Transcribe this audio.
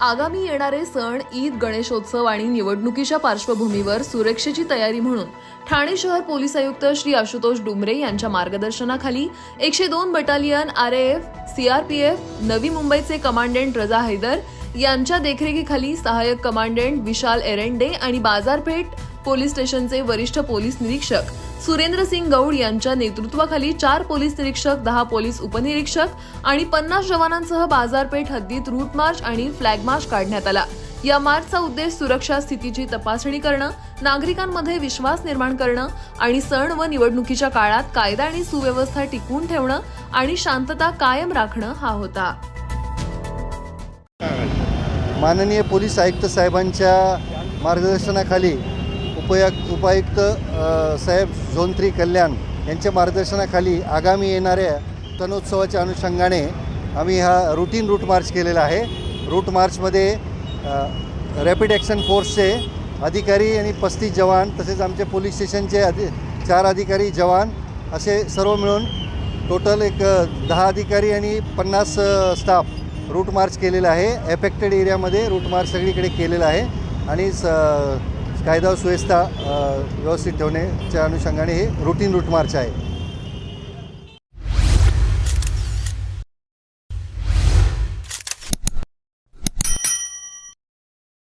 आगामी येणारे सण ईद गणेशोत्सव आणि निवडणुकीच्या पार्श्वभूमीवर सुरक्षेची तयारी म्हणून ठाणे शहर पोलीस आयुक्त श्री आशुतोष डुमरे यांच्या मार्गदर्शनाखाली एकशे दोन बटालियन आर एफ सीआरपीएफ नवी मुंबईचे कमांडेंट रजा हैदर यांच्या देखरेखीखाली सहाय्यक कमांडेंट विशाल एरंडे आणि बाजारपेठ पोलीस स्टेशनचे वरिष्ठ पोलीस निरीक्षक. सुरेंद्र सिंग गौड यांच्या नेतृत्वाखाली चार पोलीस निरीक्षक दहा पोलीस उपनिरीक्षक आणि पन्नास जवानांसह बाजारपेठ हद्दीत रूट मार्च आणि फ्लॅग मार्च काढण्यात आला. या मार्चचा उद्देश सुरक्षा स्थितीची तपासणी करणं नागरिकांमध्ये विश्वास निर्माण करणं आणि सण व निवडणुकीच्या काळात कायदा आणि सुव्यवस्था टिकवून ठेवणं आणि शांतता कायम राखणं हा होता. माननीय पोलीस आयुक्त साहेबांच्या मार्गदर्शनाखाली उपया उपायुक्त साहेब झोन थ्री कल्याण यांच्या मार्गदर्शनाखाली आगामी येणाऱ्या तणोत्सवाच्या अनुषंगाने आम्ही हा रुटीन रूट मार्च केलेला आहे. रूट मार्चमध्ये रॅपिड ॲक्शन फोर्सचे अधिकारी आणि पस्तीस जवान तसेच आमचे पोलीस स्टेशनचे अधि चार अधिकारी जवान असे सर्व मिळून टोटल एक दहा अधिकारी आणि पन्नास स्टाफ रूट मार्च केलेला आहे. एफेक्टेड एरियामध्ये रूट मार्च सगळीकडे केलेला आहे. आणि स कायदा सुव्यवस्था व्यवस्थित ठेवण्याच्या अनुषंगाने हे रुटीन रूट मार्च आहे.